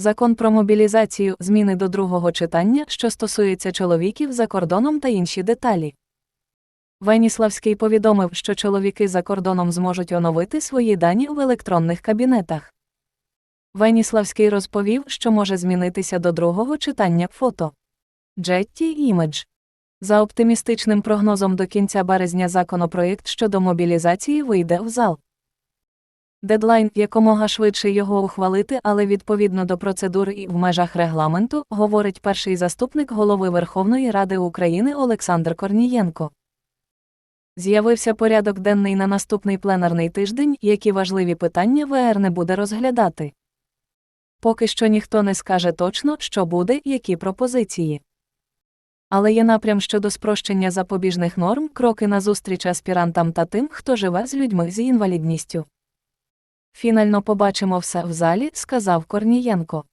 Закон про мобілізацію, зміни до другого читання, що стосується чоловіків за кордоном та інші деталі. Веніславський повідомив, що чоловіки за кордоном зможуть оновити свої дані в електронних кабінетах. Веніславський розповів, що може змінитися до другого читання фото. Jetty Image. За оптимістичним прогнозом до кінця березня законопроєкт щодо мобілізації вийде в зал. Дедлайн якомога швидше його ухвалити, але відповідно до процедур і в межах регламенту, говорить перший заступник голови Верховної Ради України Олександр Корнієнко. З'явився порядок денний на наступний пленарний тиждень, які важливі питання ВР не буде розглядати. Поки що ніхто не скаже точно, що буде, які пропозиції. Але є напрям щодо спрощення запобіжних норм, кроки назустріч аспірантам та тим, хто живе з людьми з інвалідністю. Фінально побачимо все в залі, сказав Корнієнко.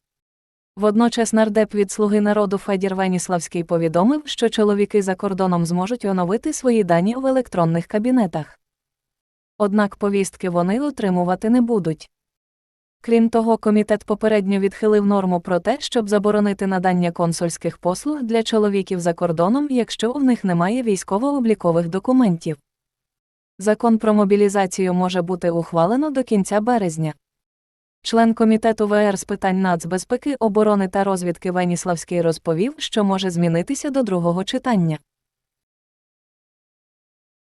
Водночас нардеп від Слуги народу Федір Веніславський повідомив, що чоловіки за кордоном зможуть оновити свої дані в електронних кабінетах. Однак повістки вони отримувати не будуть. Крім того, комітет попередньо відхилив норму про те, щоб заборонити надання консульських послуг для чоловіків за кордоном, якщо в них немає військово-облікових документів. Закон про мобілізацію може бути ухвалено до кінця березня. Член комітету ВР з питань нацбезпеки, оборони та розвідки Веніславський розповів, що може змінитися до другого читання.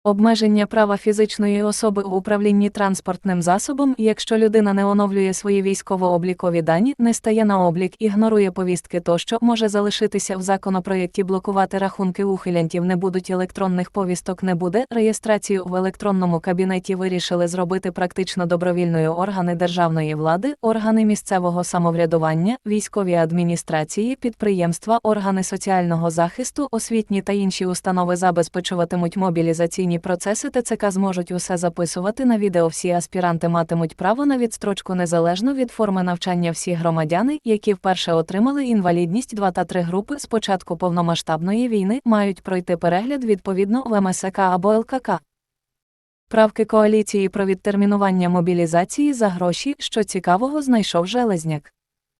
Обмеження права фізичної особи у управлінні транспортним засобом, якщо людина не оновлює свої військово-облікові дані, не стає на облік, ігнорує повістки тощо, може залишитися в законопроєкті блокувати рахунки ухилянтів не будуть електронних повісток не буде. Реєстрацію в електронному кабінеті вирішили зробити практично добровільною органи державної влади, органи місцевого самоврядування, військові адміністрації, підприємства, органи соціального захисту, освітні та інші установи забезпечуватимуть мобілізаційні процеси ТЦК зможуть усе записувати на відео. Всі аспіранти матимуть право на відстрочку незалежно від форми навчання. Всі громадяни, які вперше отримали інвалідність 2 та 3 групи з початку повномасштабної війни, мають пройти перегляд відповідно в МСК або ЛКК. Правки коаліції про відтермінування мобілізації за гроші, що цікавого знайшов Железняк.